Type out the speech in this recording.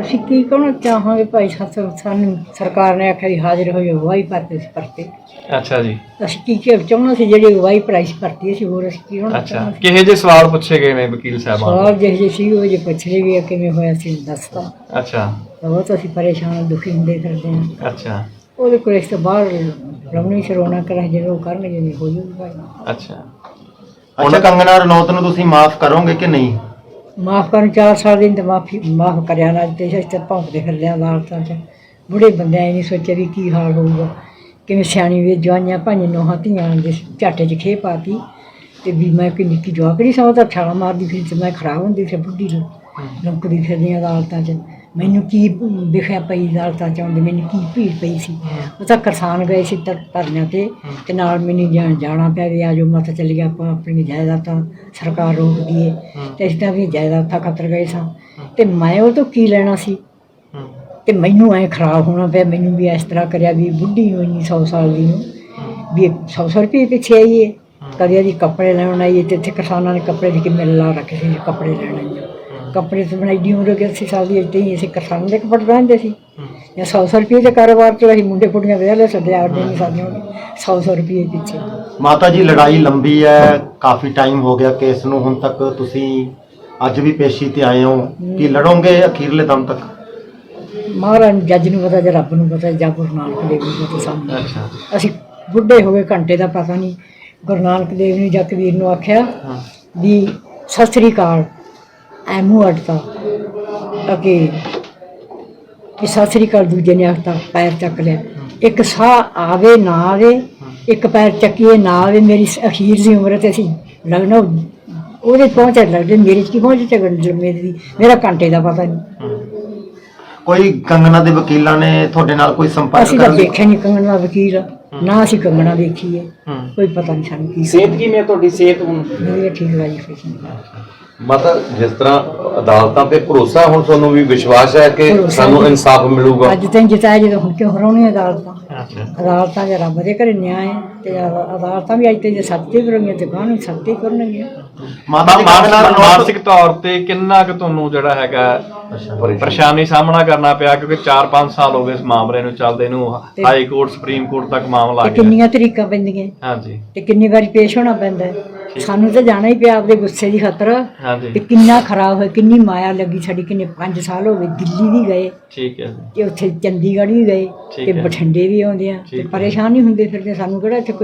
ਅਸੀਂ ਕੀ ਕਹਿਣਾ ਚਾਹਾਂਗੇ ਭਾਈ ਸਾਹਿਬ ਸਾਨੂੰ ਸਰਕਾਰ ਨੇ ਆਖਿਆ ਵੀ ਹਾਜ਼ਰ ਹੋਇਓ ਅਗਵਾਈ ਭਰਤੇ ਸੀ ਭਰਤੇ। ਅੱਛਾ ਜੀ। ਅਸੀਂ ਕੀ ਕੀ ਚਾਹੁੰਦੇ ਸੀ ਜਿਹੜੀ ਅਗਵਾਈ ਪ੍ਰਾਈਸ ਭਰਤੀ ਸੀ ਹੋਰ ਅਸੀਂ ਕੀ ਹੋਣਾ ਅੱਛਾ। ਚਾਹੁੰਦੇ ਕਿਹੇ ਜੇ ਸਵਾਲ ਪੁੱਛੇ ਗਏ ਨੇ ਵਕੀਲ ਸਾਹਿਬਾਨ ਸਵਾਲ ਜਿਹੇ ਜਿਹੇ ਸੀ ਉਹ ਜੇ ਪੁੱਛ ਲਏ ਗਏ ਕਿਵੇਂ ਹੋਇਆ ਸੀ ਦੱਸਤਾ। ਅੱਛਾ। ਬਹੁਤ ਅਸੀਂ ਪਰੇਸ਼ਾਨ ਦੁਖੀ ਹੁੰਦੇ ਫਿਰਦੇ ਹਾਂ ਅੱਛਾ। ਉਹਦੇ ਕੋਲ ਇਸ ਤੋਂ ਬਾਹਰ ਰਮਣੀ ਸ਼ਰੋਣਾ ਕਰਾਂ ਜਿਹੜੇ ਉਹ ਕਰਨਗੇ ਨਹੀਂ ਹੋ ਜੂਗੀ ਭਾਈ ਅੱਛਾ। ਅੱਛਾ ਕੰਗਨਾ ਰਣੌਤ ਨੂੰ ਤੁਸੀਂ ਮਾਫ ਕਰੋਗੇ ਕਿ ਨਹੀਂ? ਮਾਫ ਕਰਨ ਚਾਰ ਸਾਲ ਦੀ ਤਾਂ ਮਾਫੀ ਮਾਫ ਕਰਿਆ ਨਾ ਤੇ ਇਸ ਤੇ ਭੌਂਕਦੇ ਫਿਰਦੇ ਅਦਾਲਤਾਂ 'ਚ ਬੁੜੇ ਬੰਦਿਆਂ ਇਹ ਨਹੀਂ ਸੋਚਿਆ ਵੀ ਕੀ ਹਾਲ ਹੋਊਗਾ। ਕਿਵੇਂ ਸਿਆਣੀ ਵੀ ਜਵਾਈਆਂ ਭਾਈਆਂ ਨੋਹਾਂ ਧੀਆਂ ਦੇ ਝਾਟੇ 'ਚ ਖੇ ਪਾਤੀ ਤੇ ਵੀ ਮੈਂ ਕਿ ਨਿੱਕੀ ਜਵਾਕੜੀ ਸਾਂ ਉਹ ਤਾਂ ਛਾਲਾ ਮਾਰਦੀ ਫਿਰ ਤੇ ਮੈਂ ਖਰਾਬ ਹੁੰਦੀ ਫਿਰ ਬੁੱਢੀ ਨੂੰ ਲੰਕਦੀ ਫਿਰਦੀ ਅਦਾਲਤਾਂ 'ਚ ਮੈਨੂੰ ਕੀ ਵਿਖਿਆ ਪਈ ਅਦਾਲਤਾਂ 'ਚ ਆਉਂਦੇ ਮੈਨੂੰ ਕੀ ਭੀੜ ਪਈ ਸੀ। ਉਹ ਤਾਂ ਕਿਸਾਨ ਗਏ ਸੀ ਤਾਂ ਧਰਨਿਆਂ ਤੇ ਤੇ ਨਾਲ ਮੈਨੂੰ ਜਾਣ ਜਾਣਾ ਪਿਆ ਵੀ ਆਜੋ ਮਤ ਚੱਲ ਗਿਆ ਆਪਾਂ ਆਪਣੀ ਜਾਇਦਾਦਾਂ ਸਰਕਾਰ ਰੋਕ ਦੀਏ ਤੇ ਇਸ ਤਰ੍ਹਾਂ ਵੀ ਜਾਇਦਾਦਾਂ ਖਤਰ ਗਏ ਸਾਂ। ਤੇ ਮੈਂ ਉਹ ਤੋਂ ਕੀ ਲੈਣਾ ਸੀ? ਤੇ ਮੈਨੂੰ ਐ ਖਰਾਬ ਹੋਣਾ ਪਿਆ ਮੈਨੂੰ ਵੀ ਇਸ ਤਰ੍ਹਾਂ ਕਰਿਆ ਵੀ ਬੁੱਢੀ ਇੰਨੀ 100 ਸਾਲ ਦੀ ਨੂੰ ਵੀ 100 ਸੌ ਰੁਪਏ ਪਿੱਛੇ ਆਈਏ। ਕਦੇ ਦੀ ਕੱਪੜੇ ਲੈਣ ਆਈਏ ਤੇ ਇੱਥੇ ਕਿਸਾਨਾਂ ਨੇ ਕੱਪੜੇ ਦੀ ਕਿੰਨੇ ਲਾ ਰੱਖੇ ਸੀ ਕੱਪੜੇ ਲੈਣ ਆਈਏ ਕੱਪੜੇ ਤੇ ਬਣਾਈ ਦੀ ਉਮਰ ਗਿਆ ਸੀ ਸਾਲ ਦੀ ਇੱਥੇ ਹੀ ਅਸੀਂ ਕਿਸਾਨਾਂ ਦੇ ਕੱਪੜੇ ਪਹਿਨਦੇ ਸੀ। ਜਾਂ 100 100 ਰੁਪਏ ਦੇ ਕਾਰੋਬਾਰ ਚ ਅਸੀਂ ਮੁੰਡੇ ਕੁੜੀਆਂ ਵਿਆਹ ਲੈ ਸਕਦੇ ਦੇ ਨਹੀਂ ਸਾਡੀਆਂ 100 100 ਰੁਪਏ ਪਿੱਛੇ ਮਾਤਾ ਜੀ ਲੜਾਈ ਲੰਬੀ ਹੈ ਕਾਫੀ ਟਾਈਮ ਹੋ ਗਿਆ ਕੇਸ ਨੂੰ ਹੁਣ ਤੱਕ ਤੁਸੀਂ ਅੱਜ ਵੀ ਪੇਸ਼ੀ ਤੇ ਆਏ ਹੋ। ਕਿ ਲੜੋਗੇ ਅਖੀਰਲੇ ਦਮ ਤੱਕ? ਮਹਾਰਾਜ ਜੱਜ ਨੂੰ ਪਤਾ ਜਾਂ ਰੱਬ ਨੂੰ ਪਤਾ ਜਾਂ ਗੁਰੂ ਨਾਨਕ ਦੇਵ ਨੂੰ ਪਤਾ ਸਾਨੂੰ। ਅੱਛਾ। ਅਸੀਂ ਬੁੱਢੇ ਹੋ ਗਏ ਘੰਟੇ ਦਾ ਪਤਾ ਨਹੀਂ। ਗੁਰੂ ਨਾਨਕ ਦੇਵ ਨੇ ਜਾਂ ਕਬੀਰ ਨੂੰ ਆਖਿਆ ਹਾਂ। ਵੀ ਸਤਿ ਸ੍ਰੀ ਅਕਾਲ। ਐ ਮੂੰਹ ਅੜਤਾ ਅਗੇ ਕਿ ਸਤਿ ਸ੍ਰੀ ਅਕਾਲ ਦੂਜੇ ਨੇ ਆਖਤਾ ਪੈਰ ਚੱਕ ਲਿਆ। ਇੱਕ ਸਾਹ ਆਵੇ ਨਾ ਆਵੇ ਇੱਕ ਪੈਰ ਚੱਕੀਏ ਨਾ ਆਵੇ ਮੇਰੀ ਅਖੀਰ ਦੀ ਉਮਰ ਤੇ ਅਸੀਂ ਲੱਗਣਾ ਉਹਦੇ ਪਹੁੰਚੇ ਲੱਗਦੇ ਮੇਰੇ ਚ ਕੀ ਪਹੁੰਚ ਚੱਗਣ ਮੇਰੀ ਦੀ? ਮੇਰਾ ਘੰਟੇ ਦਾ ਪਤਾ ਨਹੀਂ। ਕੋਈ ਕੰਗਨਾ ਦੇ ਵਕੀਲਾਂ ਨੇ ਤੁਹਾਡੇ ਨਾਲ ਕੋਈ ਸੰਪਰਕ ਅਸੀਂ ਤਾਂ ਦੇਖਿਆ ਨਹੀਂ ਕੰਗਣਾ ਦਾ ਵਕੀਲ। ਨਾ ਅਸੀਂ ਕੰਗਣਾ ਦੇਖੀਏ ਹੂੰ। ਕੋਈ ਪਤਾ ਨਹੀਂ ਸਾਨੂੰ ਕੀ ਸਿਹਤ ਕਿਵੇਂ ਹੈ ਤੁਹਾਡੀ ਸਿਹਤ ਹੁਣ? ਮੇਰੀ ਤਾਂ ਠੀਕ ਲਾਈ ਫੈਸ਼ਨ ਮਾਤਾ ਜਿਸ ਤਰ੍ਹਾਂ ਅਦਾਲਤਾਂ ਤੇ ਭਰੋਸਾ ਹੁਣ ਤੁਹਾਨੂੰ ਵੀ ਵਿਸ਼ਵਾਸ ਹੈ ਕਿ ਸਾਨੂੰ। ਇਨਸਾਫ ਮਿਲੂਗਾ। ਅੱਜ ਤੈਨੂੰ ਜਿਤਾਇਆ ਜਦੋਂ ਹੁਣ ਕਿਉਂ ਹਰਾਉਣੀ ਅਦਾਲਤਾਂ? ਅਦਾਲਤਾਂ ਜੇ ਰੱਬ ਦੇ ਘਰੇ ਨਿਆਂ ਹੈ ਤੇ ਅਦਾ- ਅਦਾਲਤਾਂ ਵੀ ਅੱਜ ਤੇ ਜੇ ਸੱਚੇ ਕਰਨਗੀਆਂ ਤੇ ਗਾਂ ਨੂੰ ਸੱਚੇ ਕਰਨਗੀਆਂ? ਮਾਤਾ ਮਾਨਸਿਕ ਮਾਨਸਿਕ ਤੌਰ ਤੇ ਕਿੰਨਾ ਕੁ ਤੁਹਾਨੂੰ ਜਿਹੜਾ ਹੈਗਾ ਪਰੇਸ਼ਾਨੀ। ਸਾਹਮਣਾ ਕਰਨਾ ਪਿਆ ਕਿਉਂਕਿ 4-5 ਸਾਲ ਹੋ ਗਏ ਇਸ ਮਾਮਲੇ ਨੂੰ ਚੱਲਦੇ ਨੂੰ ਹਾਈ ਕੋਰਟ ਸੁਪਰੀਮ ਕੋਰਟ ਤੱਕ ਮਾਮਲਾ ਤੇ ਆ ਗਿਆ ਕਿੰਨੀਆਂ ਤਰੀਕਾਂ ਪੈਂਦੀਆਂ? ਹਾਂਜੀ। ਤੇ ਕਿੰਨੀ ਵਾਰੀ ਪੇਸ਼ ਹੋਣਾ ਪੈਂਦਾ? ਹੈ। ਸਾਨੂੰ ਤਾਂ ਜਾਣਾ ਹੀ ਪਿਆ ਆਪਦੇ ਗੁੱਸੇ ਦੀ ਖਾਤਰ। ਤੇ ਹਾਂਜੀ ਕਿੰਨਾ ਖਰਾਬ ਹੋਇਆ ਕਿੰਨੀ ਮਾਇਆ ਲੱਗੀ ਸਾਡੀ ਕਿੰਨੇ 5 ਸਾਲ ਹੋ ਗਏ ਦਿੱਲੀ ਵੀ ਗਏ। ਠੀਕ ਹੈ ਜੀ। ਤੇ ਉੱਥੇ ਚੰਡੀਗੜ੍ਹ ਵੀ ਗਏ ਠੀਕ ਤੇ ਹੈ। ਬਠਿੰਡੇ ਵੀ ਆਉਂਦੇ ਆ ਤੇ। ਪਰੇਸ਼ਾਨ ਨਹੀਂ ਹੁੰਦੇ ਫਿਰਦੇ ਸਾਨੂੰ ਕਿਹੜਾ ਇੱਥੇ ਕੋਈ